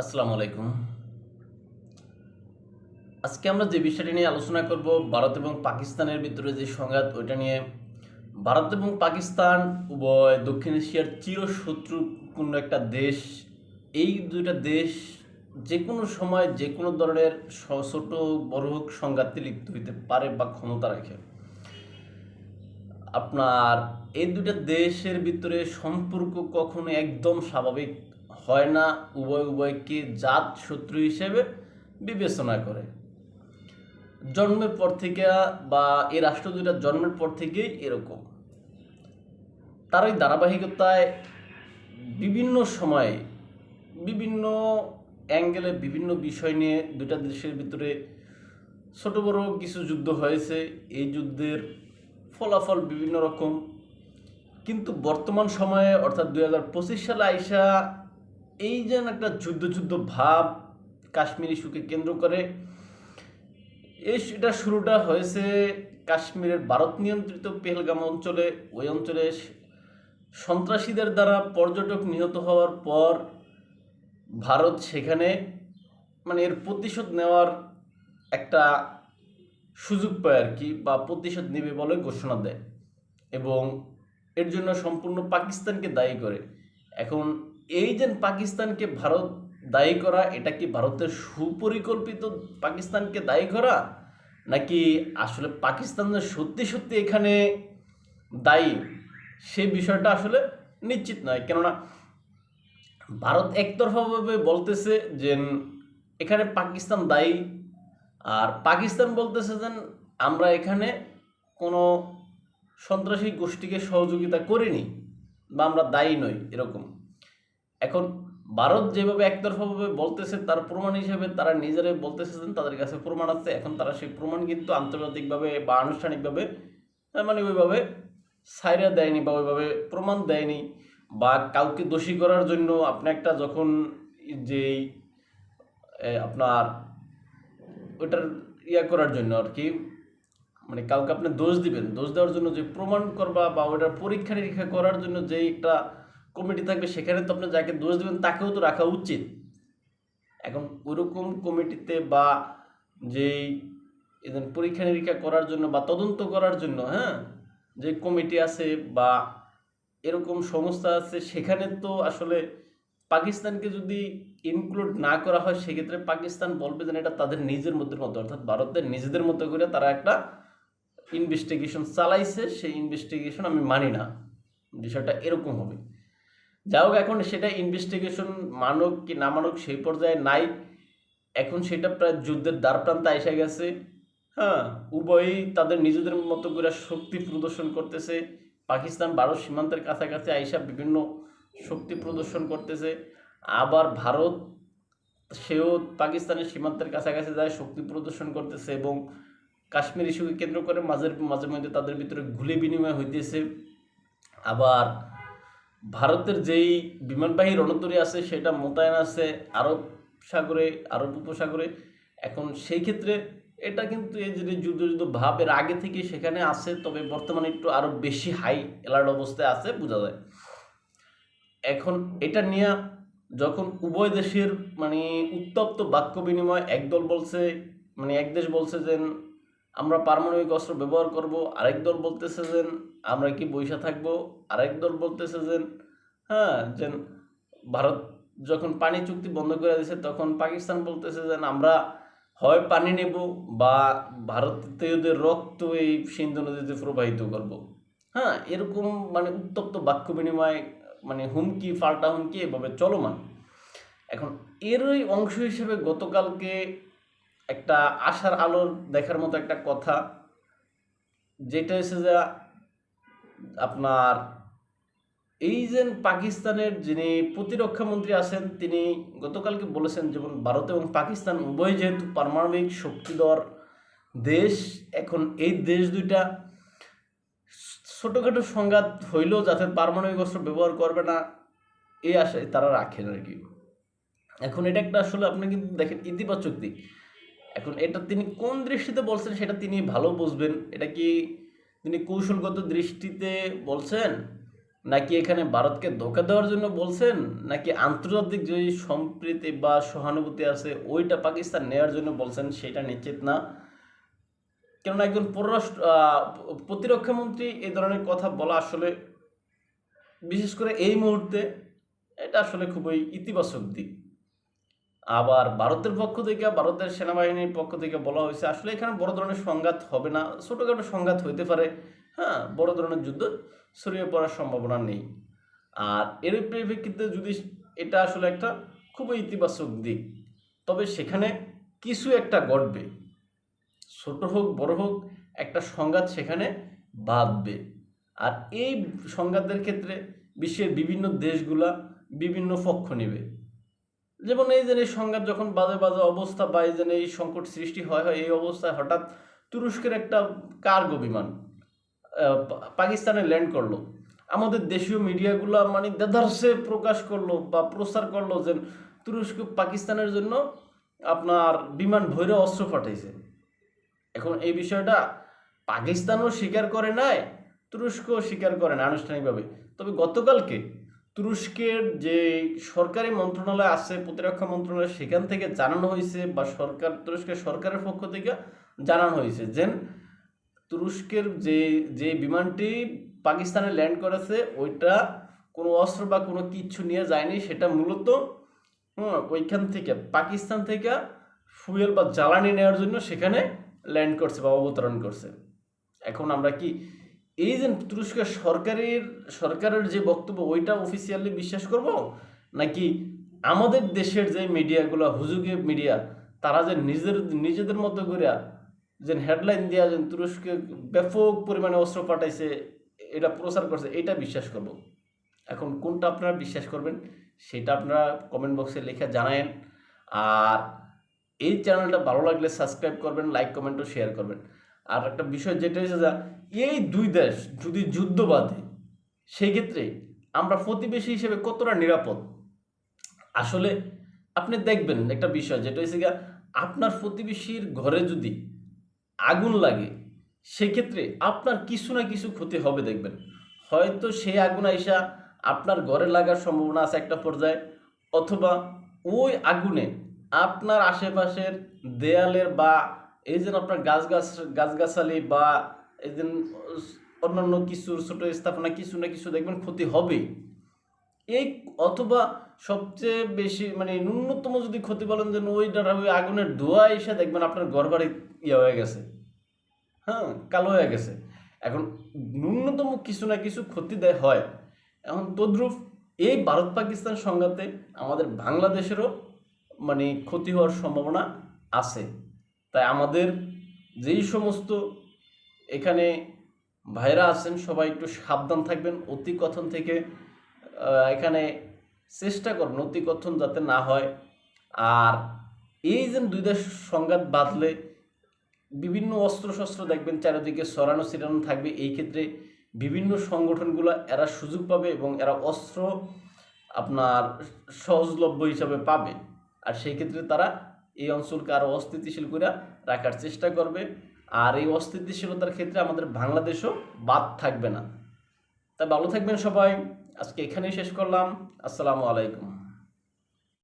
আসসালামু আলাইকুম। আজকে আমরা যে বিষয়টি নিয়ে আলোচনা করব, ভারত এবং পাকিস্তানের ভিতরে যে সংঘাত, ওইটা নিয়ে। ভারত এবং পাকিস্তান উভয় দক্ষিণ এশিয়ার চিরশত্রুপূর্ণ একটা দেশ। এই দুইটা দেশ যে কোনো সময় যে কোনো ধরনের ছোট বড় হোক সংঘাতে লিপ্ত হইতে পারে বা ক্ষমতা রাখে। আপনার এই দুটা দেশের ভিতরে সম্পর্ক কখনো একদম স্বাভাবিক হয় না, উভয় উভয়কে জাত শত্রু হিসেবে বিবেচনা করে। জন্মের পর থেকে বা এই রাষ্ট্র দুইটা জন্মের পর থেকেই এরকম। তার ওই ধারাবাহিকতায় বিভিন্ন সময়ে বিভিন্ন অ্যাঙ্গেলে বিভিন্ন বিষয় নিয়ে দুটা দেশের ভিতরে ছোট বড় কিছু যুদ্ধ হয়েছে। এই যুদ্ধের ফলাফল বিভিন্ন রকম। কিন্তু বর্তমান সময়ে অর্থাৎ দুই হাজার পঁচিশ সালে আইসা এই যেন একটা যুদ্ধ যুদ্ধ ভাব কাশ্মীর ইস্যুকে কেন্দ্র করে। এটা শুরুটা হয়েছে কাশ্মীরের ভারত নিয়ন্ত্রিত পেহেলগাম অঞ্চলে। ওই অঞ্চলে সন্ত্রাসীদের দ্বারা পর্যটক নিহত হওয়ার পর ভারত সেখানে মানে এর প্রতিশোধ নেওয়ার একটা সুযোগ পায় আর কি বা প্রতিশোধ নেবে বলে ঘোষণা দেয় এবং এর জন্য সম্পূর্ণ পাকিস্তানকে দায়ী করে। এখন এই যে পাকিস্তানকে ভারত দায়ী করা, এটা কি ভারতের সুপরিকল্পিত পাকিস্তানকে দায়ী করা? নাকি আসলে পাকিস্তান যে সত্যি সত্যি এখানে দায়ী? সে বিষয়টা আসলে নিশ্চিত নয়। কেননা ভারত একতরফাভাবে বলতেছে যে এখানে পাকিস্তান দায়ী। আর পাকিস্তান বলতেছে যে আমরা এখানে কোনো সন্ত্রাসী গোষ্ঠীকে সহযোগিতা করিনি বা আমরা দায়ী নই, এরকম। এখন ভারত যেভাবে একতরফাভাবে বলতেছে, তার প্রমাণ হিসেবে তারা নিজেরাই বলতেছেন তাদের কাছে প্রমাণ আছে। এখন তারা সেই প্রমাণ কিন্তু আন্তর্জাতিকভাবে বা আনুষ্ঠানিকভাবে মানে ওইভাবে সাইরা দেয়নি বা ওইভাবে প্রমাণ দেয়নি বা কাউকে দোষী করার জন্য আপনি একটা যখন যেই আপনার ওইটার ইয়া করার জন্য আর কি মানে কাউকে আপনি দোষ দিবেন। দোষ দেওয়ার জন্য যে প্রমাণ করবা বা ওটার পরীক্ষা নিরীক্ষা করার জন্য যে একটা কমিটি থাকবে সেখানে তো আপনি যাকে দোষ দেবেন তাকেও তো রাখা উচিত। এখন ওরকম কমিটিতে বা যেই পরীক্ষা নিরীক্ষা করার জন্য বা তদন্ত করার জন্য হ্যাঁ যে কমিটি আছে বা এরকম সংস্থা আছে সেখানে তো আসলে পাকিস্তানকে যদি ইনক্লুড না করা হয় সেক্ষেত্রে পাকিস্তান বলবে যে না, এটা তাদের নিজের মধ্যে মতো অর্থাৎ ভারতের নিজেদের মতো করে তারা একটা ইনভেস্টিগেশন চালাইছে সেই ইনভেস্টিগেশন আমি মানি না। বিষয়টা এরকম হবে। যা হোক, এখন সেটা ইনভেস্টিগেশন মানক কি না মানক সেই পর্যায়ে নাই। এখন সেটা প্রায় যুদ্ধের দ্বারপ্রান্তে এসে গেছে। হ্যাঁ উভয়ই তাদের নিজেদের মতো করে শক্তি প্রদর্শন করতেছে। পাকিস্তান ভারত সীমান্তের কাছাকাছি আইসা বিভিন্ন শক্তি প্রদর্শন করতেছে। আবার ভারত, সেও পাকিস্তানের সীমান্তের কাছাকাছি যায়, শক্তি প্রদর্শন করতেছে এবং কাশ্মীর ইস্যুকে কেন্দ্র করে মাঝে মাঝে মধ্যে তাদের ভিতরে গুলি বিনিময় হইতেছে। আবার ভারতের যেই বিমানবাহী রণতরী আছে, সেটা মোতায়েন আছে আরব সাগরে, আরব উপসাগরে। এখন সেই ক্ষেত্রে এটা কিন্তু এই যে যুদ্ধ যুদ্ধ ভাব, এর আগে থেকে সেখানে আছে, তবে বর্তমানে একটু আরও বেশি হাই অ্যালার্ট অবস্থায় আছে, বোঝা যায়। এখন এটা নিয়ে যখন উভয় দেশের মানে উত্তপ্ত বাক্য বিনিময়, একদল বলছে মানে এক দেশ বলছে যে আমরা পারমাণবিক অস্ত্র ব্যবহার করব, আরেক দল বলতেছে যে আমরা কি বৈশা থাকব, আরেক দল বলতেছে যে হ্যাঁ যে ভারত যখন পানি চুক্তি বন্ধ করে দিয়েছে তখন পাকিস্তান বলতেছে যে আমরা হয় পানি নেব বা ভারতীয়দের রক্ত এই সিন্ধু নদীতে প্রবাহিত করব। হ্যাঁ এরকম মানে উত্তপ্ত বাক্য বিনিময় মানে হুমকি ফাল্টা হুমকি এভাবে চলমান। এখন এরই অংশ হিসেবে গতকালকে একটা আশার আলোর দেখার মতো একটা কথা, যেটা হচ্ছে যে আপনার এই যে পাকিস্তানের যিনি প্রতিরক্ষা মন্ত্রী আছেন, তিনি গতকালকে বলেছেন যেমন ভারত এবং পাকিস্তান উভয় যেহেতু পারমাণবিক শক্তিধর দেশ, এখন এই দেশ দুইটা ছোটোখাটো সংঘাত হইলেও যাতে পারমাণবিক অস্ত্র ব্যবহার করবে না, এই আশায় তারা রাখেন আর কি। এখন এটা একটা আসলে আপনি কিন্তু দেখেন ইতিবাচক দিক। এখন এটা তিনি কোন দৃষ্টিতে বলছেন সেটা তিনি ভালো বুঝবেন। এটা কি তিনি কৌশলগত দৃষ্টিতে বলছেন? নাকি এখানে ভারতকে ধোকা দেওয়ার জন্য বলছেন? নাকি আন্তর্জাতিক যে সম্প্রীতি বা সহানুভূতি আছে ওইটা পাকিস্তান নেওয়ার জন্য বলছেন সেটা নিশ্চিত না? কেননা একজন পররাষ্ট্র আহ, প্রতিরক্ষা মন্ত্রী এই ধরনের কথা বলা আসলে বিশেষ করে এই মুহূর্তে এটা আসলে খুবই ইতিবাচক দিক। আবার ভারতের পক্ষ থেকে, ভারতের সেনাবাহিনীর পক্ষ থেকে বলা হয়েছে, আসলে এখানে বড় ধরনের সংঘাত হবে না, ছোটোখাটো সংঘাত হইতে পারে। হ্যাঁ বড় ধরনের যুদ্ধ ছড়িয়ে পড়ার সম্ভাবনা নেই। আর এর পরিপ্রেক্ষিতে যদি এটা আসলে একটা খুবই ইতিবাচক দিক, তবে সেখানে কিছু একটা ঘটবে। ছোট হোক, বড় হোক, একটা সংঘাত সেখানে বাঁধবে। আর এই সংঘাতের ক্ষেত্রে বিশ্বের বিভিন্ন দেশগুলা বিভিন্ন পক্ষ নেবে। যেমন এই যে এই সংঘাত যখন বাজে বাজে অবস্থা বা এই এই সংকট সৃষ্টি হয় হয় এই অবস্থায় হঠাৎ তুরস্কের একটা কার্গো বিমান পাকিস্তানে ল্যান্ড করল। আমাদের দেশীয় মিডিয়াগুলো মানে দেদারসে প্রকাশ করল বা প্রচার করল যে তুরস্ক পাকিস্তানের জন্য আপনার বিমান ভৈরে অস্ত্র পাঠাইছে। এখন এই বিষয়টা পাকিস্তানও স্বীকার করে নাই, তুরস্কও স্বীকার করে না আনুষ্ঠানিকভাবে। তবে গতকালকে তুরস্কের যে সরকারি মন্ত্রণালয় আছে প্রতিরক্ষা মন্ত্রণালয় সেখান থেকে জানানো হয়েছে বা সরকার তুরস্কের সরকারের পক্ষ থেকে জানানো হয়েছে যে তুরস্কের যে যে বিমানটি পাকিস্তানে ল্যান্ড করেছে ওইটা কোনো অস্ত্র বা কোনো কিচ্ছু নিয়ে যায়নি সেটা মূলত হুম, ওইখান থেকে পাকিস্তান থেকে ফুয়েল বা জ্বালানি নেওয়ার জন্য সেখানে ল্যান্ড করছে বা অবতরণ করছে। এখন আমরা কি এই যে তুরস্কের সরকারের সরকারের যে বক্তব্য, ওইটা অফিসিয়ালি বিশ্বাস করব? নাকি আমাদের দেশের যে মিডিয়াগুলো, হুজুগে মিডিয়া, তারা যে নিজের, নিজেদের মতো করে যে হেডলাইন দেওয়া যে তুরস্কে ব্যাপক পরিমাণে অস্ত্র পাঠাইছে, এটা প্রচার করছে, এটা বিশ্বাস করব। এখন কোনটা আপনারা বিশ্বাস করবেন, সেটা আপনারা কমেন্ট বক্সে লেখা জানায়েন। আর এই চ্যানেলটা ভালো লাগলে সাবস্ক্রাইব করবেন লাইক কমেন্ট ও শেয়ার করবেন। আর একটা বিষয় যেটা হচ্ছে যা এই দুই দেশ যদি যুদ্ধ বাঁধে, সেই ক্ষেত্রে আমরা প্রতিবেশী হিসেবে কতটা নিরাপদ? আসলে আপনি দেখবেন একটা বিষয় যেটা হচ্ছে আপনার প্রতিবেশীর ঘরে যদি আগুন লাগে সেক্ষেত্রে আপনার কিছু না কিছু ক্ষতি হবে দেখবেন। হয়তো সেই আগুন আইসা আপনার ঘরে লাগার সম্ভাবনা আছে একটা পর্যায়ে, অথবা ওই আগুনে আপনার আশেপাশের দেয়ালের বা এই যে আপনার গাছ গাছ গাছগাছালি বা এই যে অন্যান্য কিছুর ছোট স্থাপনা কিছু না কিছু দেখবেন ক্ষতি হবেই। এই অথবা সবচেয়ে বেশি মানে ন্যূনতম যদি ক্ষতি বলেন যে ওইটার ওই আগুনের ধোঁয়া এসে দেখবেন আপনার ঘর বাড়ি ইয়ে হয়ে গেছে। হ্যাঁ কালো হয়ে গেছে। এখন ন্যূনতম কিছু না কিছু ক্ষতি দেয়, হয়। এখন তদ্রুপ এই ভারত পাকিস্তান সংঘাতে আমাদের বাংলাদেশেরও মানে ক্ষতি হওয়ার সম্ভাবনা আছে। তাই আমাদের যেই সমস্ত এখানে ভাইরা আছেন, সবাই একটু সাবধান থাকবেন অতি কথন থেকে এখানে চেষ্টা করুন অতি কথন যাতে না হয়। আর এই যে দুই দেশ সংঘাত বাঁধলে বিভিন্ন অস্ত্র শস্ত্র দেখবেন চারিদিকে সরানো ছিটানো থাকবে। এই ক্ষেত্রে বিভিন্ন সংগঠনগুলো এরা সুযোগ পাবে এবং এরা অস্ত্র আপনার সহজলভ্য হিসাবে পাবে। আর সেই ক্ষেত্রে তারা এই অঞ্চলকে আরও অস্থিতিশীল করে রাখার চেষ্টা করবে। আর এই অস্থিতিশীলতার ক্ষেত্রে আমাদের বাংলাদেশও বাদ থাকবে না। তাই ভালো থাকবেন সবাই। আজকে এখানেই শেষ করলাম। আসসালামু আলাইকুম।